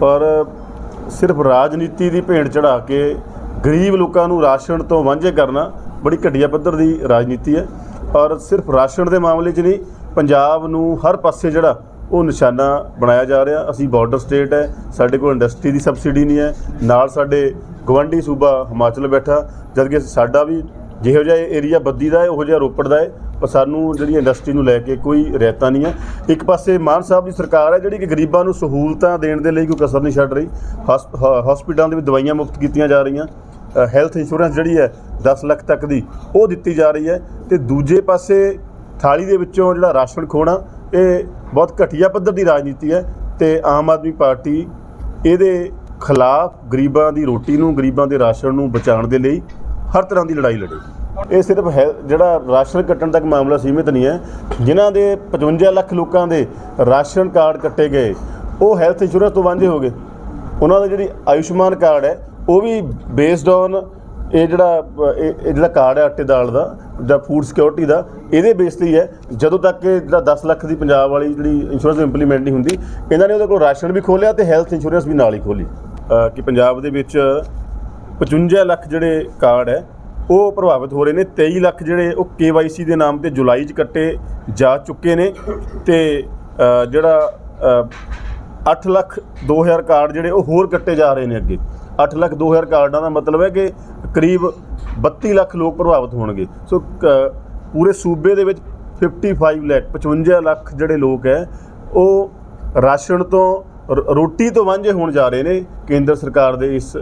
ਪਰ ਸਿਰਫ ਰਾਜਨੀਤੀ ਦੀ ਭੇਂਟ ਚੜਾ ਕੇ ਗਰੀਬ ਲੋਕਾਂ ਨੂੰ ਰਾਸ਼ਨ ਤੋਂ ਵਾਂਝੇ ਕਰਨਾ ਬੜੀ ਘਟੀਆ ਪੱਧਰ ਦੀ ਰਾਜਨੀਤੀ ਹੈ। ਔਰ ਸਿਰਫ ਰਾਸ਼ਨ ਦੇ ਮਾਮਲੇ 'ਚ ਨਹੀਂ, ਪੰਜਾਬ ਨੂੰ ਹਰ ਪਾਸੇ ਜਿਹੜਾ ਉਹ ਨਿਸ਼ਾਨਾ ਬਣਾਇਆ ਜਾ ਰਿਹਾ। ਅਸੀਂ ਬਾਰਡਰ ਸਟੇਟ ਹੈ, ਸਾਡੇ ਕੋਲ ਇੰਡਸਟਰੀ ਦੀ ਸਬਸਿਡੀ ਨਹੀਂ ਹੈ, ਨਾਲ ਸਾਡੇ ਗਵੰਡੀ ਸੂਬਾ ਹਿਮਾਚਲ ਬੈਠਾ, ਜਦਕਿ ਸਾਡਾ ਵੀ ਜਿਹੋ ਜਿਹਾ ਏਰੀਆ ਬੱਦੀ ਦਾ ਹੈ, ਉਹੋ ਜਿਹਾ ਰੋਪੜ ਦਾ ਹੈ, ਪਰ ਸਾਨੂੰ ਜਿਹੜੀ ਇੰਡਸਟਰੀ ਨੂੰ ਲੈ ਕੇ ਕੋਈ ਰਿਆਇਤਾਂ ਨਹੀਂ ਹੈ। ਇੱਕ ਪਾਸੇ ਮਾਨ ਸਾਹਿਬ ਦੀ ਸਰਕਾਰ ਹੈ, ਜਿਹੜੀ ਕਿ ਗਰੀਬਾਂ ਨੂੰ ਸਹੂਲਤਾਂ ਦੇਣ ਦੇ ਲਈ ਕੋਈ ਕਸਰ ਨਹੀਂ ਛੱਡ ਰਹੀ। ਹਸਪ- ਹ- ਹਸਪੀਟਲਾਂ ਦੇ ਵਿੱਚ ਦਵਾਈਆਂ ਮੁਫਤ ਕੀਤੀਆਂ ਜਾ ਰਹੀਆਂ। ਹੈਲਥ ਇੰਸ਼ੋਰੈਂਸ ਜਿਹੜੀ ਹੈ 10 ਲੱਖ ਤੱਕ ਦੀ, ਉਹ ਦਿੱਤੀ ਜਾ ਰਹੀ ਹੈ। ਤੇ ਦੂਜੇ ਪਾਸੇ ਥਾਲੀ ਦੇ ਵਿੱਚੋਂ ਜਿਹੜਾ ਰਾਸ਼ਨ ਖੋਣਾ, ਇਹ ਬਹੁਤ ਘਟੀਆ ਪੱਧਰ ਦੀ ਰਾਜਨੀਤੀ ਹੈ ਤੇ ਆਮ ਆਦਮੀ ਪਾਰਟੀ ਇਹਦੇ ਖਿਲਾਫ ਗਰੀਬਾਂ ਦੀ ਰੋਟੀ ਨੂੰ, ਗਰੀਬਾਂ ਦੇ ਰਾਸ਼ਨ ਨੂੰ ਬਚਾਉਣ ਦੇ ਲਈ ਹਰ ਤਰ੍ਹਾਂ ਦੀ ਲੜਾਈ ਲੜੇਗੀ ਇਹ ਸਿਰਫ ਹੈ, ਜਿਹੜਾ ਰਾਸ਼ਨ ਕੱਟਣ ਤੱਕ ਮਾਮਲਾ ਸੀਮਿਤ ਨਹੀਂ ਹੈ, ਜਿਨ੍ਹਾਂ ਦੇ 55 ਲੱਖ ਲੋਕਾਂ ਦੇ ਰਾਸ਼ਨ ਕਾਰਡ ਕੱਟੇ ਗਏ, ਉਹ ਹੈਲਥ ਇੰਸ਼ੋਰੈਂਸ ਤੋਂ ਵਾਂਝੇ ਹੋ ਗਏ। ਉਹਨਾਂ ਦਾ ਜਿਹੜੀ ਆਯੁਸ਼ਮਾਨ ਕਾਰਡ ਹੈ, ਉਹ ਵੀ ਬੇਸਡ ਔਨ ਇਹ ਜਿਹੜਾ ਇਹ ਜਿਹੜਾ ਕਾਰਡ ਹੈ ਆਟੇ ਦਾਲ ਦਾ, ਜਾਂ ਫੂਡ ਸਿਕਿਉਰਿਟੀ ਦਾ, ਇਹਦੇ ਬੇਸ ਤੇ ਹੀ ਹੈ। ਜਦੋਂ ਤੱਕ ਇਹ ਜਿਹੜਾ 10 ਲੱਖ ਦੀ ਪੰਜਾਬ ਵਾਲੀ ਜਿਹੜੀ ਇੰਸ਼ੋਰੈਂਸ ਇੰਪਲੀਮੈਂਟ ਨਹੀਂ ਹੁੰਦੀ, ਇਹਨਾਂ ਨੇ ਉਹਦੇ ਕੋਲ ਰਾਸ਼ਨ ਵੀ ਖੋਲਿਆ ਤੇ ਹੈਲਥ ਇੰਸ਼ੋਰੈਂਸ ਵੀ ਨਾਲ ਹੀ ਖੋਲੀ ਕਿ ਪੰਜਾਬ ਦੇ ਵਿੱਚ 55 ਲੱਖ ਜਿਹੜੇ ਕਾਰਡ ਹੈ ਉਹ ਪ੍ਰਭਾਵਿਤ ਹੋ ਰਹੇ ਨੇ। 23 ਲੱਖ ਜਿਹੜੇ ਉਹ KYC ਦੇ ਨਾਮ ਤੇ ਜੁਲਾਈ 'ਚ ਕੱਟੇ ਜਾ ਚੁੱਕੇ ਨੇ ਤੇ ਜਿਹੜਾ ਅ, 8 ਲੱਖ 2000 ਕਾਰਡ ਜਿਹੜੇ ਉਹ ਹੋਰ ਕੱਟੇ ਜਾ ਰਹੇ ਨੇ ਅੱਗੇ। 8 ਲੱਖ 2000 ਕਾਰਡਾਂ ਦਾ ਮਤਲਬ ਹੈ ਕਿ ਕਰੀਬ 32 ਲੱਖ ਲੋਕ ਪ੍ਰਭਾਵਿਤ ਹੋਣਗੇ। ਸੋ ਪੂਰੇ ਸੂਬੇ ਦੇ ਵਿੱਚ 55 ਲੱਖ 55 ਲੱਖ ਜਿਹੜੇ ਲੋਕ ਹੈ ਉਹ ਰਾਸ਼ਨ ਤੋਂ ਰੋਟੀ ਤੋਂ ਵਾਂਝੇ ਹੋਣ ਜਾ ਰਹੇ ਨੇ ਕੇਂਦਰ ਸਰਕਾਰ ਦੇ ਇਸ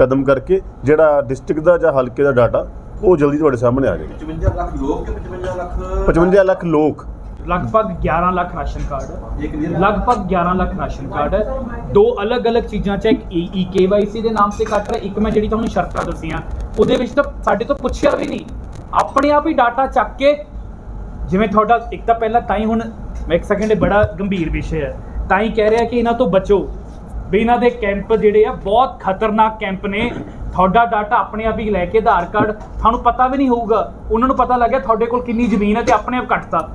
ਕਦਮ ਕਰਕੇ ਜਿਹੜਾ ਡਿਸਟ੍ਰਿਕਟ ਦਾ ਜਾਂ ਹਲਕੇ ਦਾ ਡਾਟਾ ਉਹ ਜਲਦੀ ਤੁਹਾਡੇ ਸਾਹਮਣੇ ਆ ਜਾਏਗਾ। 55 ਲੱਖ ਲੋਕ ਕਿ 55 ਲੱਖ 55 ਲੱਖ ਲੋਕ। ਲਗਭਗ 11 ਲੱਖ ਰਾਸ਼ਨ ਕਾਰਡ ਲਗਭਗ 11 ਲੱਖ ਰਾਸ਼ਨ ਕਾਰਡ ਹੈ। ਦੋ ਅਲੱਗ-ਅਲੱਗ ਚੀਜ਼ਾਂ ਚ ਇੱਕ ਈ ਕੇਵਾਈਸੀ ਦੇ ਨਾਮ ਤੇ ਕੱਟ ਰਿਹਾ। ਇੱਕ ਮੈਂ ਜਿਹੜੀ ਤੁਹਾਨੂੰ ਸ਼ਰਤਾਂ ਦੱਸੀਆਂ ਉਹਦੇ ਵਿੱਚ ਤਾਂ ਸਾਡੇ ਤੋਂ ਪੁੱਛਿਆ ਵੀ ਨਹੀਂ। ਆਪਣੇ ਆਪ ਹੀ ਡਾਟਾ ਚੱਕ ਕੇ ਜਿਵੇਂ ਤੁਹਾਡਾ ਇੱਕ ਤਾਂ ਪਹਿਲਾਂ ਤਾਂ ਹੀ ਹੁਣ ਮੈਂ ਇੱਕ ਸੈਕਿੰਡ ਬੜਾ ਗੰਭੀਰ ਵਿਸ਼ੇ ਹੈ। ਤਾਂ ਹੀ ਕਹਿ ਰਿਹਾ ਕਿ ਇਹਨਾਂ ਤੋਂ ਬਚੋ। ਵੀ ਇਹਨਾਂ ਦੇ ਕੈਂਪ ਜਿਹੜੇ ਆ, ਬਹੁਤ ਖਤਰਨਾਕ ਕੈਂਪ ਨੇ। ਤੁਹਾਡਾ ਡਾਟਾ ਆਪਣੇ ਆਪ ਹੀ ਲੈ ਕੇ ਆਧਾਰ ਕਾਰਡ ਤੁਹਾਨੂੰ ਪਤਾ ਵੀ ਨਹੀਂ ਹੋਊਗਾ। ਉਹਨਾਂ ਨੂੰ ਪਤਾ ਲੱਗਿਆ ਤੁਹਾਡੇ ਕੋਲ ਕਿੰਨੀ ਜ਼ਮੀਨ ਹੈ ਤੇ ਆਪਣੇ ਆਪ ਕੱਟਤਾ।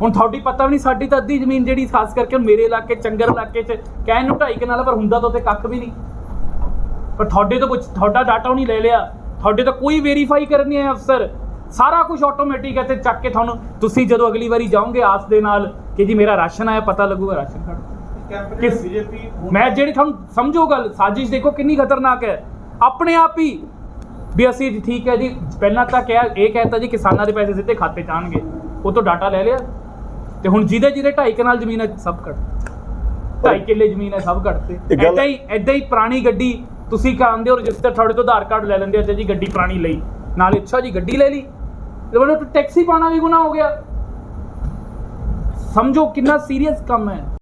ਹੁਣ ਤੁਹਾਡੀ ਪਤਾ ਵੀ ਨਹੀਂ, ਸਾਡੀ ਤਾਂ ਅੱਧੀ ਜ਼ਮੀਨ ਜਿਹੜੀ ਖਾਸ ਕਰਕੇ ਮੇਰੇ ਇਲਾਕੇ, ਚੰਗਰ ਇਲਾਕੇ 'ਚ ਕਹਿਣ ਨੂੰ ਢਾਈ ਕਨਾਲ ਪਰ ਹੁੰਦਾ ਤਾਂ ਉੱਥੇ ਕੱਖ ਵੀ ਨਹੀਂ। ਪਰ ਤੁਹਾਡੇ ਤੋਂ ਕੁਝ ਤੁਹਾਡਾ ਡਾਟਾ ਨਹੀਂ ਲੈ ਲਿਆ। ਤੁਹਾਡੇ ਤੋਂ ਕੋਈ ਵੈਰੀਫਾਈ ਕਰਨੀ ਹੈ ਅਫਸਰ। ਸਾਰਾ ਕੁਝ ਆਟੋਮੈਟਿਕ ਹੈ ਤੇ ਚੱਕ ਕੇ ਤੁਹਾਨੂੰ, ਤੁਸੀਂ ਜਦੋਂ ਅਗਲੀ ਵਾਰੀ ਜਾਓਗੇ ਆਸ ਦੇ ਨਾਲ ਕਿ ਜੀ ਮੇਰਾ ਰਾਸ਼ਨ ਆਇਆ, ਪਤਾ ਲੱਗੂਗਾ ਰਾਸ਼ਨ ਕਾਰਡ। ਕਿਸ ਮੈਂ ਜਿਹੜੀ ਤੁਹਾਨੂੰ ਸਮਝੋ ਗੱਲ ਸਾਜ਼ਿਸ਼ ਦੇਖੋ ਕਿੰਨੀ ਖਤਰਨਾਕ ਹੈ। ਆਪਣੇ ਆਪ ਹੀ ਵੀ ਅਸੀਂ ਜੀ ਠੀਕ ਹੈ ਜੀ ਪਹਿਲਾਂ ਤਾਂ ਕਿਹਾ ਇਹ ਕਹਿਤਾ ਜੀ ਕਿਸਾਨਾਂ ਦੇ ਪੈਸੇ ਸਿੱਧੇ ਖਾਤੇ 'ਚ ਆਉਣਗੇ। ਉਹ ਤੋਂ ਡਾਟਾ ਲੈ ਲਿਆ। ਤੇ ਹੁਣ ਜਿਹਦੇ ਜਿਹਦੇ ਢਾਈ ਕਨਾਲ ਜ਼ਮੀਨ ਹੈ ਸਭ ਕੱਟ ਢਾਈ ਕਿੱਲੇ ਜ਼ਮੀਨ ਹੈ ਸਭ ਕੱਟਤੇ ਇਹ ਗੱਲ- ਐਦਾਂ ਹੀ ਐਦਾਂ ਹੀ ਪੁਰਾਣੀ ਗੱਡੀ ਤੁਸੀਂ ਕਾਂਦੇ ਹੋ ਰਜਿਸਟਰ ਤੁਹਾਡੇ ਤੋਂ ਆਧਾਰ ਕਾਰਡ ਲੈ ਲੈਂਦੇ ਹੋ ਅੱਛਾ ਜੀ ਗੱਡੀ ਪੁਰਾਣੀ ਲਈ। ਨਾਲ ਅੱਛਾ ਜੀ ਗੱਡੀ ਲੈ ਲਈ। ਤੇ ਬੋਲੋ ਟੈਕਸੀ ਪਾਣਾ ਵੀ ਗੁਨਾਹ ਹੋ ਗਿਆ। ਸਮਝੋ ਕਿੰਨਾ ਸੀਰੀਅਸ ਕੰਮ ਹੈ।